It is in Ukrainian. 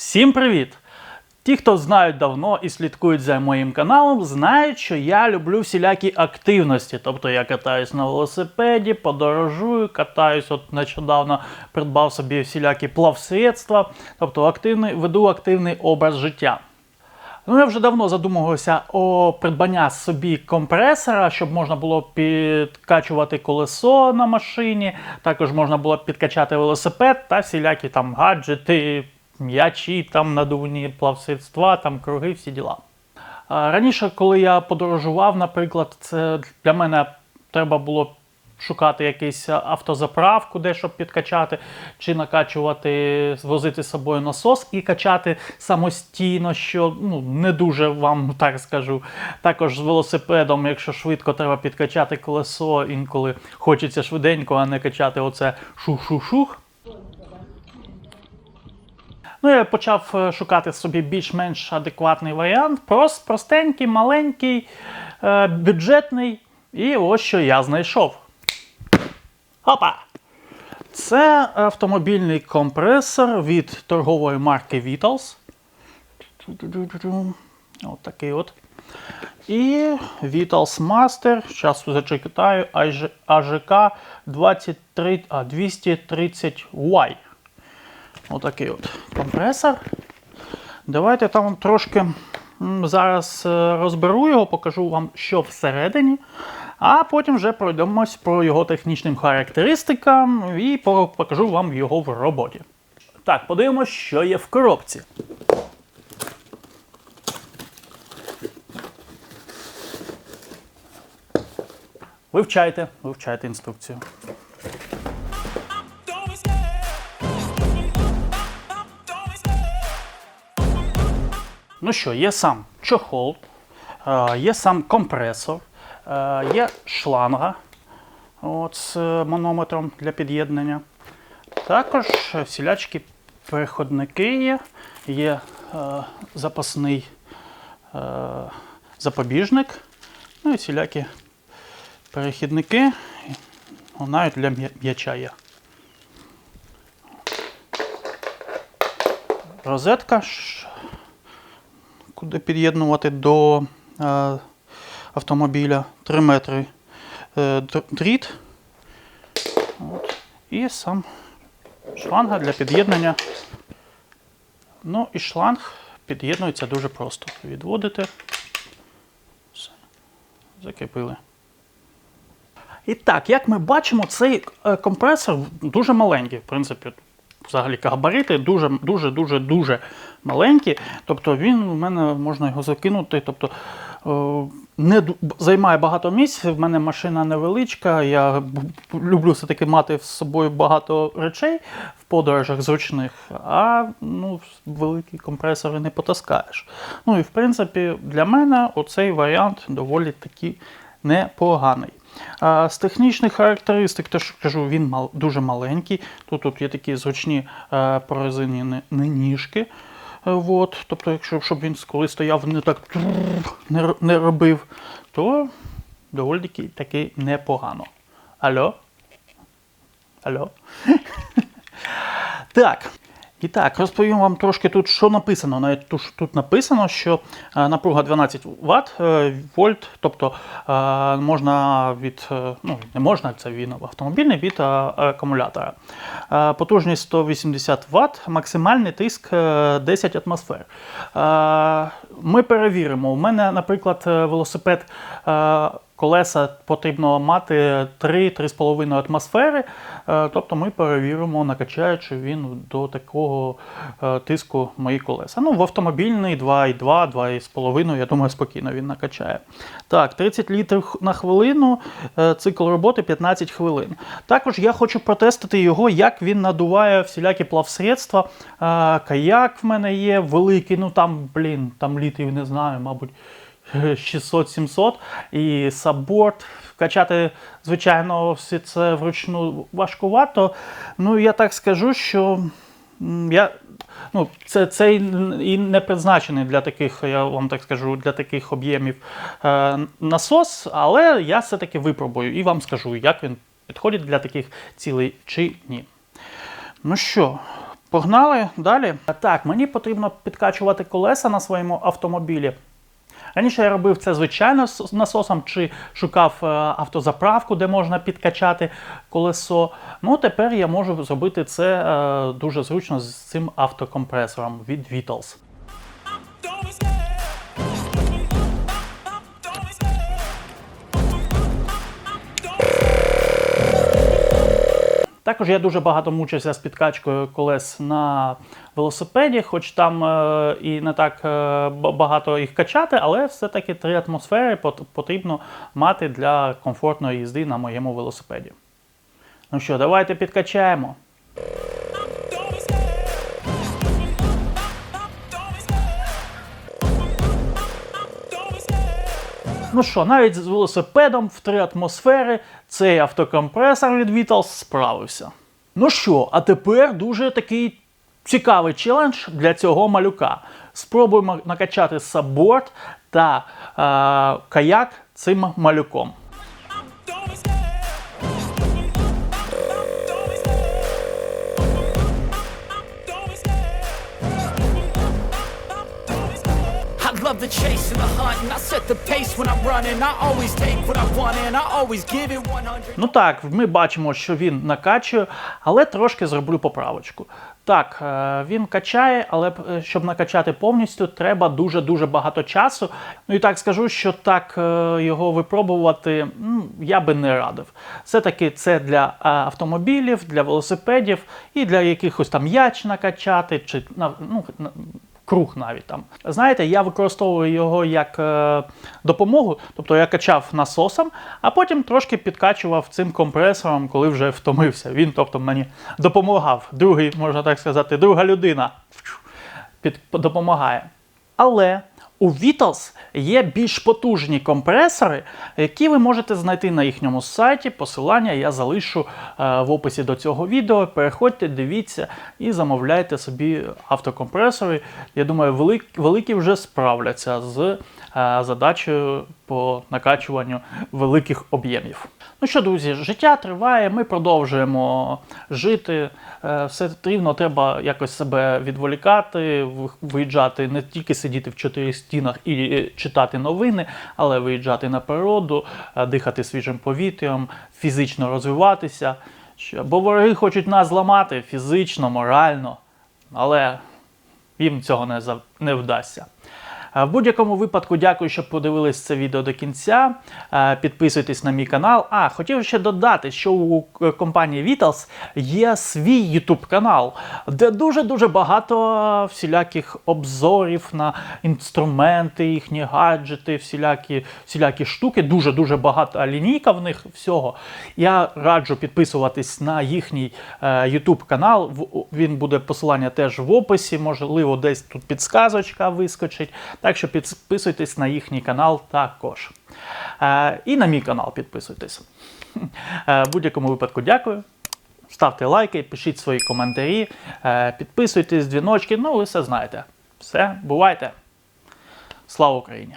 Всім привіт! Ті, хто знають давно і слідкують за моїм каналом, знають, що я люблю всілякі активності. Тобто я катаюсь на велосипеді, подорожую, катаюсь, от нещодавно придбав собі всілякі плавсредства, тобто активний, веду активний образ життя. Ну, я вже давно задумувався о придбання собі компресора, щоб можна було підкачувати колесо на машині, також можна було підкачати велосипед та всілякі там гаджети, м'ячі, там надувні плавсредства, там круги, всі діла. Раніше, коли я подорожував, наприклад, це для мене треба було шукати якийсь автозаправку, де щоб підкачати, чи накачувати, возити з собою насос і качати самостійно, що ну, не дуже вам так скажу. Також з велосипедом, якщо швидко треба підкачати колесо, інколи хочеться швиденько, а не качати оце шух-шух-шух. Ну, я почав е, шукати собі більш-менш адекватний варіант. Прост, простенький, маленький, е, бюджетний. І ось що я знайшов. Опа! Це автомобільний компресор від торгової марки Vitals. От такий от. І Vitals Master. Зараз зачитаю AЖК 23, а, 230Y. Отакий от компресор. Давайте там трошки зараз е, розберу його, покажу вам, що всередині. А потім вже пройдемось про його технічним характеристикам і покажу вам його в роботі. Так, подивимось, що є в коробці. Вивчайте, вивчайте інструкцію. Ну що, є сам чохол, е, є сам компресор, е, є шланга от, з манометром для під'єднання. Також всілячкі переходники є, є е, запасний запобіжник, ну і всілякі перехідники, ну, навіть для м'я- м'яча є. Розетка куди під'єднувати до е, автомобіля 3 метри е, дріт. От. І сам шланга для під'єднання. Ну і шланг під'єднується дуже просто. Відводите. Все. Закріпили. І так, як ми бачимо, цей е, компресор дуже маленький, в принципі. Взагалі габарити дуже дуже дуже дуже маленькі. Тобто він у мене можна його закинути. Тобто е, не займає багато місць. В мене машина невеличка. Я люблю все-таки мати з собою багато речей в подорожах зручних, а ну, великі компресори не потаскаєш. Ну і в принципі для мене оцей варіант доволі таки непоганий. З технічних характеристик, теж кажу, він дуже маленький. Тут, тут є такі зручні е, прорезинені ніжки. Е, от. Тобто, якщо щоб він коли стояв, не так не, не робив, то доволі таки, таки непогано. Алло? Алло? Так. І так, розповім вам трошки тут, що написано. Навіть тут, написано, що е, напруга 12 Вт, е, вольт, тобто е, можна від, ну не можна, це він автомобільний від акумулятора. Потужність 180 Вт, максимальний тиск е, 10 атмосфер. Ми перевіримо. У мене, наприклад, велосипед. Колеса потрібно мати 3-3,5 атмосфери. Е, Тобто ми перевіримо, накачаючи він до такого е, тиску мої колеса. Ну, в автомобільний 2,2, 2,5, я думаю, спокійно він накачає. Так, 30 літрів на хвилину, е, цикл роботи 15 хвилин. Також я хочу протестити його, як він надуває всілякі плавсредства. Каяк в мене є великий, ну там, блін, там літрів не знаю, мабуть. 600-700 і сабборд. Качати, звичайно, все це вручну важкувато. Ну, я так скажу, що я, ну, це, це і не призначений для таких, я вам так скажу, для таких об'ємів е, насос, але я все-таки випробую і вам скажу, як він підходить для таких цілей чи ні. Ну що, Погнали далі. Так, мені потрібно підкачувати колеса на своєму автомобілі. Раніше я робив це звичайно з насосом чи шукав е, автозаправку, де можна підкачати колесо. Ну, тепер я можу зробити це е, дуже зручно з цим автокомпресором від Vitals. Також я дуже багато мучився з підкачкою колес на велосипеді, хоч там е, і не так е, багато їх качати, але все-таки три атмосфери потрібно мати для комфортної їзди на моєму велосипеді. Ну що, давайте підкачаємо. Ну що, навіть з велосипедом в три атмосфери цей автокомпресор від Vitals справився. Ну що, а тепер дуже такий цікавий челендж для цього малюка. Спробуємо накачати сабборд та е, каяк цим малюком. Scared. The hunt, and I set the pace when I'm running. I always take what I want, and I always give it 100. Ну так, ми бачимо, що він накачує, але трошки зроблю поправочку. Так, е, він качає, але е, щоб накачати повністю, треба дуже-дуже багато часу. Ну і так скажу, що так е, його випробувати я би не радив. Все-таки це для автомобілів, для велосипедів і для якихось там яч накачати, чи ну, круг навіть там. Знаєте, я використовую його як е, допомогу, тобто я качав насосом, а потім трошки підкачував цим компресором, коли вже втомився. Він, тобто, мені допомагав. Другий, можна так сказати, друга людина під, допомагає. Але у Vitals є більш потужні компресори, які ви можете знайти на їхньому сайті. Посилання я залишу е, в описі до цього відео. Переходьте, дивіться і замовляйте собі автокомпресори. Я думаю, великі вже справляться з е, задачею по накачуванню великих об'ємів. Ну що, друзі, життя триває, ми продовжуємо жити. Е, Все рівно треба якось себе відволікати, ви- виїжджати, не тільки сидіти в чотирьох стінах і е, читати новини, але виїжджати на природу, е, дихати свіжим повітрям, фізично розвиватися. Бо вороги хочуть нас зламати фізично, морально, але їм цього не вдасться. В будь-якому випадку дякую, що подивились це відео до кінця. Підписуйтесь на мій канал. А, хотів ще додати, що у компанії Vitals є свій YouTube канал, де дуже-дуже багато всіляких обзорів на інструменти, їхні гаджети, всілякі, всілякі штуки. Дуже-дуже багато лінійка в них всього. Я раджу підписуватись на їхній е, YouTube канал. Він буде посилання теж в описі, можливо, десь тут підсказочка вискочить. Так що підписуйтесь на їхній канал також. Е, і на мій канал підписуйтесь. Е, в будь-якому випадку дякую. Ставте лайки, пишіть свої коментарі, е, підписуйтесь, дзвіночки, ну ви все знаєте. Все, бувайте. Слава Україні!